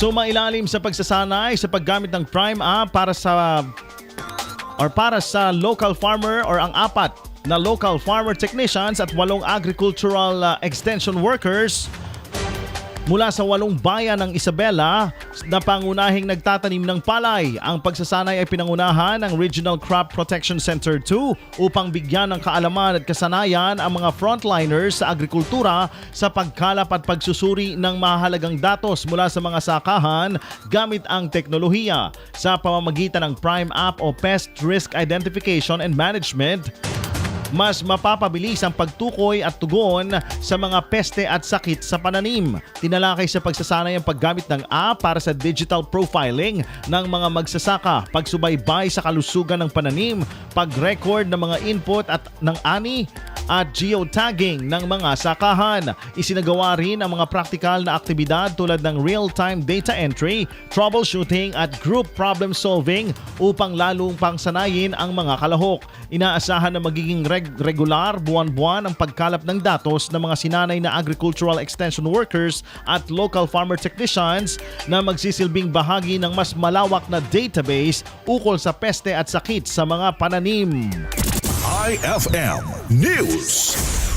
Sumailalim sa pagsasanay sa paggamit ng Prime app para sa or para sa local farmer or ang apat na local farmer technicians at walong agricultural uh, extension workers mula sa walong bayan ng Isabela na pangunahing nagtatanim ng palay. Ang pagsasanay ay pinangunahan ng Regional Crop Protection Center 2 upang bigyan ng kaalaman at kasanayan ang mga frontliners sa agrikultura sa pagkalap at pagsusuri ng mahalagang datos mula sa mga sakahan gamit ang teknolohiya sa pamamagitan ng Prime App o Pest Risk Identification and Management mas mapapabilis ang pagtukoy at tugon sa mga peste at sakit sa pananim. Tinalakay sa pagsasanay ang paggamit ng app para sa digital profiling ng mga magsasaka, pagsubaybay sa kalusugan ng pananim, pag-record ng mga input at ng ani at geotagging ng mga sakahan. Isinagawa rin ang mga praktikal na aktibidad tulad ng real-time data entry, troubleshooting at group problem solving upang lalong pangsanayin ang mga kalahok. Inaasahan na magiging reg- regular buwan-buwan ang pagkalap ng datos ng mga sinanay na agricultural extension workers at local farmer technicians na magsisilbing bahagi ng mas malawak na database ukol sa peste at sakit sa mga pananim. IFM News.